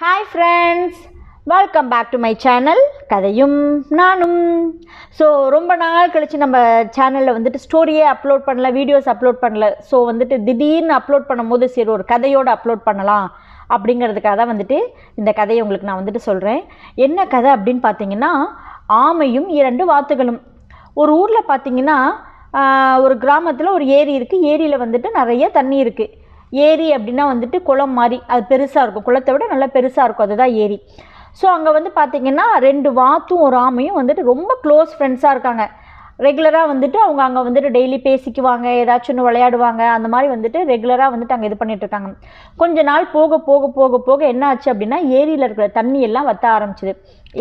Hi friends welcome back to my channel கதையும் நானும் so ரொம்ப நாள் கழித்து நம்ம சேனலில் வந்துட்டு ஸ்டோரியே அப்லோட் பண்ணல வீடியோஸ் அப்லோட் பண்ணல. ஸோ வந்துட்டு திடீர்னு அப்லோட் பண்ணும்போது சரி ஒரு கதையோடு அப்லோட் பண்ணலாம் அப்படிங்கிறதுக்காக தான் வந்துட்டு இந்த கதையை உங்களுக்கு நான் வந்துட்டு சொல்கிறேன் என்ன கதை அப்படின்னு பார்த்தீங்கன்னா ஆமையும் இரண்டு வாத்துகளும். ஒரு ஊரில் பார்த்தீங்கன்னா ஒரு கிராமத்தில் ஒரு ஏரி இருக்குது ஏரியில் வந்துட்டு நிறைய தண்ணி இருக்குது ஏரி அப்படின்னா வந்துட்டு குளம் மாதிரி அது பெருசாக இருக்கும். குளத்தை விட நல்லா பெருசாக இருக்கும். அதுதான் ஏரி. ஸோ அங்கே வந்து பார்த்திங்கன்னா ரெண்டு வாத்தும் ஒரு ஆமையும் வந்துட்டு ரொம்ப க்ளோஸ் ஃப்ரெண்ட்ஸாக இருக்காங்க. ரெகுலராக வந்துட்டு அவங்க அங்கே வந்துட்டு டெய்லி பேசிக்குவாங்க ஏதாச்சும் ஒன்று விளையாடுவாங்க. அந்த மாதிரி வந்துட்டு ரெகுலராக வந்துட்டு அங்கே இது பண்ணிகிட்ருக்காங்க இருக்காங்க. கொஞ்ச நாள் போக போக போக போக என்ன ஆச்சு அப்படின்னா ஏரியில் இருக்கிற தண்ணி எல்லாம் வத்த ஆரம்பிச்சிது.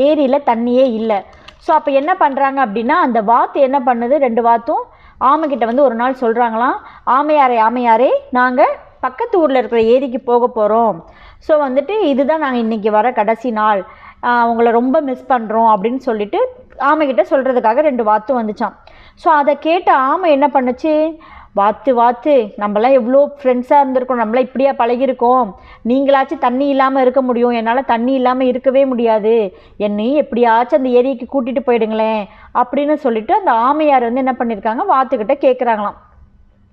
ஏரியில் தண்ணியே இல்லை. ஸோ அப்போ என்ன பண்ணுறாங்க அப்படின்னா அந்த வாத்து என்ன பண்ணுது? ரெண்டு வாத்தும் ஆமைக்கிட்ட வந்து ஒரு நாள் சொல்கிறாங்களாம் ஆமையாரே ஆமையாரே நாங்கள் பக்கத்து ஊரில் இருக்கிற ஏரிக்கு போக போகிறோம் ஸோ வந்துட்டு இதுதான் நாங்கள் இன்றைக்கி வர கடைசி நாள். ஆஹ் உங்களை ரொம்ப மிஸ் பண்ணுறோம் அப்படின்னு சொல்லிட்டு ஆமைக்கிட்ட சொல்கிறதுக்காக ரெண்டு வாத்து வந்துச்சான் ஸோ அதை கேட்ட ஆமை என்ன பண்ணுச்சு? வாத்து வாத்து நம்மளாம் எவ்வளோ ஃப்ரெண்ட்ஸாக இருந்திருக்கோம். நம்மளாம் இப்படியா பழகிருக்கோம் நீங்களாச்சும் தண்ணி இல்லாமல் இருக்க முடியும். என்னால் தண்ணி இல்லாமல் இருக்கவே முடியாது. என்னையும் எப்படியாச்சும் அந்த ஏரிக்கு கூட்டிகிட்டு போயிடுங்களேன் அப்படின்னு சொல்லிட்டு அந்த ஆமையார் வந்து என்ன பண்ணியிருக்காங்க வாத்துக்கிட்ட கேட்குறாங்களாம்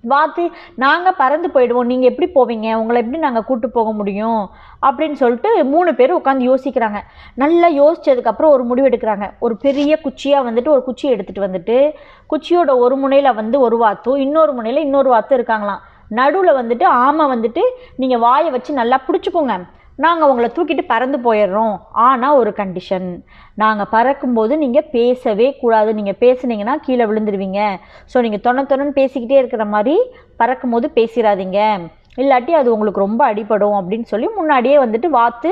வாத்து நாங்கள் பறந்து போயிடுவோம். நீங்கள் எப்படி போவீங்க? உங்களை எப்படி நாங்கள் கூட்டு போக முடியும்? அப்படின்னு சொல்லிட்டு மூணு பேர் உட்காந்து யோசிக்கிறாங்க. நல்லா யோசித்ததுக்கப்புறம் ஒரு முடிவு எடுக்கிறாங்க. ஒரு பெரிய குச்சியாக வந்துட்டு ஒரு குச்சியை எடுத்துகிட்டு வந்துட்டு குச்சியோட ஒரு முனையில் வந்து ஒரு வாத்தும் இன்னொரு முனையில் இன்னொரு வாத்தும் இருக்காங்களாம். நடுவில் வந்துட்டு ஆமை வந்துட்டு நீங்கள் வாயை வச்சு நல்லா பிடிச்சிக்கோங்க. நாங்கள் உங்களை தூக்கிட்டு பறந்து போயிடுறோம். ஆனால் ஒரு கண்டிஷன் நாங்கள் பறக்கும்போது நீங்கள் பேசவே கூடாது. நீங்கள் பேசுனீங்கன்னா கீழே விழுந்துருவீங்க. ஸோ நீங்கள் தொண தொணன்னு பேசிக்கிட்டே இருக்கிற மாதிரி பறக்கும்போது பேசிடாதீங்க இல்லாட்டி அது உங்களுக்கு ரொம்ப அடிபடும் அப்படின்னு சொல்லி முன்னாடியே வந்துட்டு வாத்து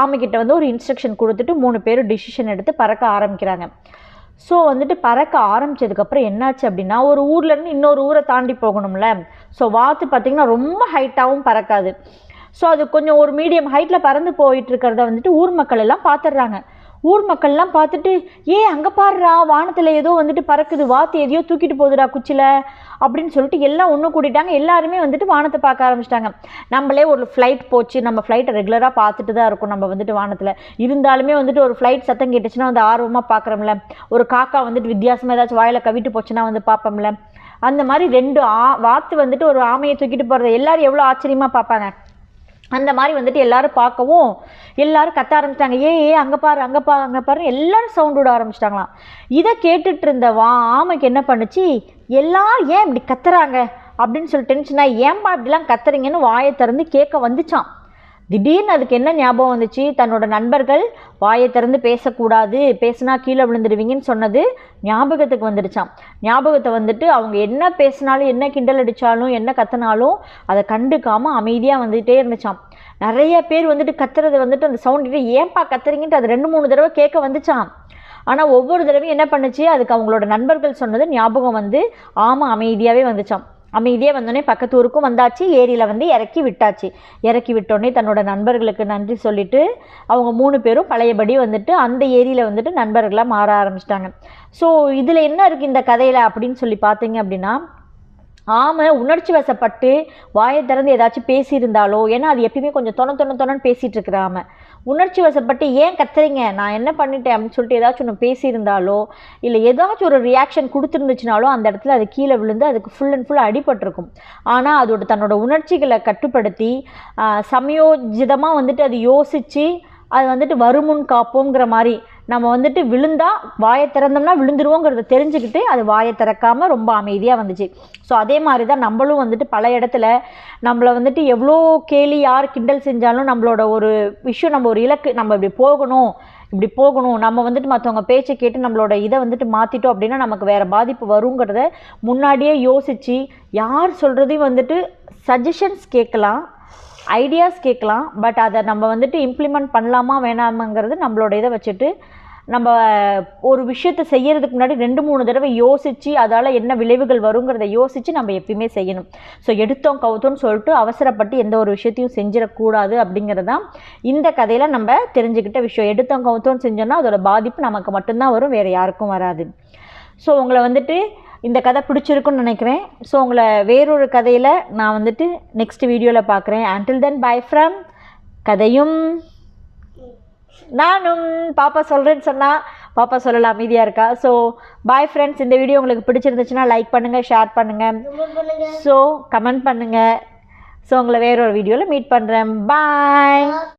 ஆமைக்கிட்ட வந்து ஒரு இன்ஸ்ட்ரக்ஷன் கொடுத்துட்டு மூணு பேரும் டிசிஷன் எடுத்து பறக்க ஆரம்பிக்கிறாங்க. ஸோ வந்துட்டு பறக்க ஆரம்பிச்சதுக்கப்புறம் என்னாச்சு அப்படின்னா ஒரு ஊர்லேருந்து இன்னொரு ஊரை தாண்டி போகணும்ல. ஸோ வாத்து பார்த்திங்கன்னா ரொம்ப ஹைட்டாகவும் பறக்காது. ஸோ அது கொஞ்சம் ஒரு மீடியம் ஹைட்டில் பறந்து போயிட்டுருக்கிறத வந்துட்டு ஊர் மக்கள் எல்லாம் பார்த்துடுறாங்க ஊர் மக்கள்லாம் பார்த்துட்டு ஏ அங்கே பாருடா வானத்தில் ஏதோ வந்துட்டு பறக்குது வாத்து எதையோ தூக்கிட்டு போகுதுடா குச்சியில் அப்படின்னு சொல்லிட்டு எல்லாம் ஒன்று கூட்டிட்டாங்க. எல்லாருமே வந்துட்டு வானத்தை பார்க்க ஆரம்பிச்சிட்டாங்க. நம்மளே ஒரு ஃப்ளைட் போச்சு. நம்ம ஃப்ளைட்டை ரெகுலராக பார்த்துட்டு தான் இருக்கும் நம்ம வந்துட்டு வானத்தில். இருந்தாலுமே வந்துட்டு ஒரு ஃப்ளைட் சத்தம் கேட்டுச்சுன்னா வந்து ஆர்வமாக பார்க்குறோம்ல ஒரு காக்கா வந்துட்டு வித்தியாசமாக ஏதாச்சும் வாயில் கவிட்டு போச்சுன்னா வந்து பார்ப்போம்ல அந்த மாதிரி ரெண்டு ஆ வாத்து வந்துட்டு ஒரு ஆமையை தூக்கிட்டு போகிறத எல்லோரும் எவ்வளோ ஆச்சரியமாக பார்ப்பாங்க அந்த மாதிரி வந்துட்டு எல்லாரும் பார்க்கவும் எல்லாரும் கத்த ஆரம்பிச்சிட்டாங்க. ஏ ஏ அங்கே பாரு அங்கே பாரு அங்கே பாரு எல்லாரும் சவுண்ட் விட ஆரம்பிச்சிட்டாங்களாம். இதை கேட்டுட்டு இருந்த வா ஆமைக்கு என்ன பண்ணுச்சு? எல்லாரும் ஏன் இப்படி கத்துறாங்க? அப்படின்னு சொல்லி டென்ஷனாக ஏன்பா இப்படிலாம் கத்துறீங்கன்னு வாயை திறந்து கேட்க வந்துச்சான் திடீர்னு அதுக்கு என்ன ஞாபகம் வந்துச்சு? தன்னோட நண்பர்கள் வாயை திறந்து பேசக்கூடாது பேசினா கீழே விழுந்துடுவீங்கன்னு சொன்னது ஞாபகத்துக்கு வந்துடுச்சான் ஞாபகத்தை வந்துட்டு அவங்க என்ன பேசினாலும் என்ன கிண்டல் அடித்தாலும் என்ன கத்தினாலும் அதை கண்டுக்காமல் அமைதியாக வந்துகிட்டே இருந்துச்சான் நிறைய பேர் வந்துட்டு கத்துறது வந்துட்டு அந்த சவுண்ட் ஏன்பா கத்துறீங்கன்ட்டு அது ரெண்டு மூணு தடவை கேட்க வந்துச்சான் ஆனால் ஒவ்வொரு தடவையும் என்ன பண்ணுச்சு? அதுக்கு அவங்களோட நண்பர்கள் சொன்னது ஞாபகம் வந்து ஆமாம் அமைதியாகவே வந்துச்சான் அமைதியாக வந்தோடனே பக்கத்து ஊருக்கும் வந்தாச்சு. ஏரியில் வந்து இறக்கி விட்டாச்சு. இறக்கி விட்டோடனே தன்னோட நண்பர்களுக்கு நன்றி சொல்லிட்டு அவங்க மூணு பேரும் பழையபடி வந்துட்டு அந்த ஏரியில் வந்துட்டு நண்பர்களாக மாற ஆரம்பிச்சிட்டாங்க. ஸோ இதில் என்ன இருக்குது இந்த கதையில் அப்படின்னு சொல்லி பார்த்தீங்க அப்படின்னா ஆமை உணர்ச்சி வசப்பட்டு வாயை திறந்து ஏதாச்சும் பேசியிருந்தாலோ ஏன்னா அது எப்பயுமே கொஞ்சம் தொண தொண தொணன்னு பேசிகிட்டு இருக்கிற ஆமை. உணர்ச்சி வசப்பட்டு ஏன் கத்துறீங்க? நான் என்ன பண்ணிட்டேன்? அப்படின்னு சொல்லிட்டு ஏதாச்சும் ஒன்று பேசியிருந்தாலோ இல்லை ஏதாச்சும் ஒரு ரியாக்ஷன் கொடுத்துருந்துச்சுனாலும் அந்த இடத்துல அது கீழே விழுந்து அதுக்கு ஃபுல் அண்ட் ஃபுல் அடிபட்டிருக்கும். ஆனால் அதோட தன்னோட உணர்ச்சிகளை கட்டுப்படுத்தி சமயோஜிதமாக வந்துட்டு அது யோசித்து அது வந்துட்டு வருமுன் காப்போங்கிற மாதிரி நம்ம வந்துட்டு விழுந்தா வாயை திறந்தோம்னா விழுந்துருவோங்கிறத தெரிஞ்சுக்கிட்டு அது வாயை திறக்காமல் ரொம்ப அமைதியாக வந்துச்சு. ஸோ அதே மாதிரி தான் நம்மளும் வந்துட்டு பல இடத்துல நம்மளை வந்துட்டு எவ்வளோ கேலி யார் கிண்டல் செஞ்சாலும் நம்மளோட ஒரு விஷயம் நம்ம ஒரு இலக்கு நம்ம இப்படி போகணும் இப்படி போகணும் நம்ம வந்துட்டு மற்றவங்க பேச்சை கேட்டு நம்மளோட இதை வந்துட்டு மாற்றிட்டோம் அப்படின்னா நமக்கு வேறு பாதிப்பு வருங்கிறத முன்னாடியே யோசித்து யார் சொல்கிறதையும் வந்துட்டு சஜஷன்ஸ் கேட்கலாம் ஐடியாஸ் கேட்கலாம் பட் அதை நம்ம வந்துட்டு இம்ப்ளிமெண்ட் பண்ணலாமா வேணாமாங்கிறது நம்மளோட இதை வச்சுட்டு நம்ம ஒரு விஷயத்தை செய்கிறதுக்கு முன்னாடி ரெண்டு மூணு தடவை யோசித்து அதால் என்ன விளைவுகள் வருங்கிறத யோசித்து நம்ம எப்பயுமே செய்யணும். ஸோ எடுத்தோம் கவுத்தோன்னு சொல்லிட்டு அவசரப்பட்டு எந்த ஒரு விஷயத்தையும் செஞ்சிடக்கூடாது அப்படிங்கிறது தான் இந்த கதையில் நம்ம தெரிஞ்சுக்கிட்ட விஷயம். எடுத்தோம் கவுத்தோன்னு செஞ்சோன்னா அதோட பாதிப்பு நமக்கு மட்டும்தான் வரும் வேறு யாருக்கும் வராது. ஸோ உங்களை வந்துட்டு இந்த கதை பிடிச்சிருக்குன்னு நினைக்கிறேன். ஸோ உங்களை வேறொரு கதையில் நான் வந்துட்டு நெக்ஸ்ட் வீடியோவில் பார்க்குறேன் அண்டில் தென் பை ஃப்ரம் கதையும் நானும் பாப்பா சொல்கிறேன்னு சொன்னால் பாப்பா சொல்லலாம் அமைதியாக இருக்கா? ஸோ பாய் ஃப்ரெண்ட்ஸ் இந்த வீடியோ உங்களுக்கு பிடிச்சிருந்துச்சுன்னா லைக் பண்ணுங்கள் ஷேர் பண்ணுங்கள் ஸோ கமெண்ட் பண்ணுங்கள் ஸோ உங்களை வேற ஒரு வீடியோவில் மீட் பண்ணுறேன் பாய்